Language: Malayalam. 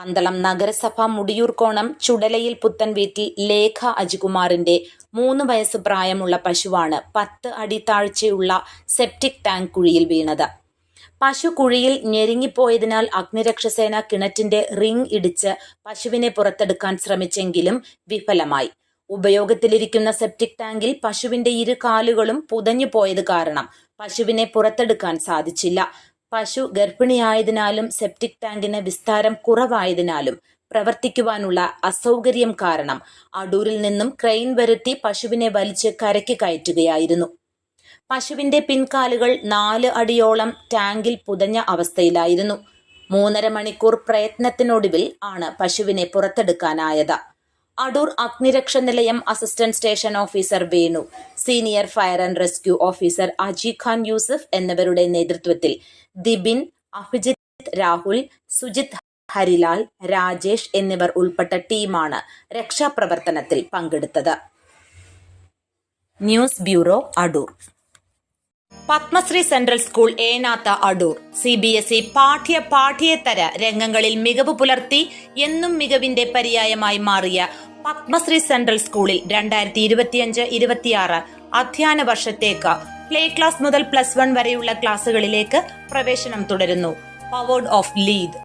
പന്തളം നഗരസഭ മുടിയൂർക്കോണം ചുടലയിൽ പുത്തൻ വീട്ടിൽ ലേഖ അജികുമാറിന്റെ മൂന്ന് വയസ്സ് പ്രായമുള്ള പശുവാണ് പത്ത് അടി താഴ്ചയുള്ള സെപ്റ്റിക് ടാങ്ക് കുഴിയിൽ വീണത്. പശു കുഴിയിൽ ഞെരുങ്ങിപ്പോയതിനാൽ അഗ്നിരക്ഷസേന കിണറ്റിന്റെ റിംഗ് ഇടിച്ച് പശുവിനെ പുറത്തെടുക്കാൻ ശ്രമിച്ചെങ്കിലും വിഫലമായി. ഉപയോഗത്തിലിരിക്കുന്ന സെപ്റ്റിക് ടാങ്കിൽ പശുവിന്റെ ഇരു കാലുകളും പുതഞ്ഞു പോയത് കാരണം പശുവിനെ പുറത്തെടുക്കാൻ സാധിച്ചില്ല. പശു ഗർഭിണിയായതിനാലും സെപ്റ്റിക് ടാങ്കിന് വിസ്താരം കുറവായതിനാലും പ്രവർത്തിക്കുവാനുള്ള അസൗകര്യം കാരണം അടൂരിൽ നിന്നും ക്രെയിൻ വരുത്തി പശുവിനെ വലിച്ച് കരയ്ക്ക് കയറ്റുകയായിരുന്നു. പശുവിന്റെ പിൻകാലുകൾ നാല് അടിയോളം ടാങ്കിൽ പുതഞ്ഞ അവസ്ഥയിലായിരുന്നു. മൂന്നര മണിക്കൂർ പ്രയത്നത്തിനൊടുവിൽ ആണ് പശുവിനെ പുറത്തെടുക്കാനായത്. അടൂർ അഗ്നിരക്ഷ നിലയം assistant station officer Venu. Senior fire and rescue officer Aji Khan Yusuf എന്നിവരുടെ നേതൃത്വത്തിൽ ദിബിൻ അഭിജിത് രാഹുൽ സുജിത് ഹരിലാൽ രാജേഷ് എന്നിവർ ഉൾപ്പെട്ട ടീമാണ് രക്ഷാപ്രവർത്തനത്തിൽ പങ്കെടുത്തത്. News bureau Adoor. Padmashree central school Enath Adoor. C B S E പാഠ്യ പാഠ്യേതര രംഗങ്ങളിൽ മികവ് പുലർത്തി എന്നും മികവിന്റെ പര്യായമായി മാറിയ പത്മശ്രീ സെൻട്രൽ സ്കൂളിൽ രണ്ടായിരത്തി ഇരുപത്തിയഞ്ച് ഇരുപത്തിയാറ് അധ്യയന വർഷത്തേക്ക് പ്ലേ ക്ലാസ് മുതൽ പ്ലസ് വൺ വരെയുള്ള ക്ലാസ്സുകളിലേക്ക് പ്രവേശനം തുടരുന്നു. Powered of lead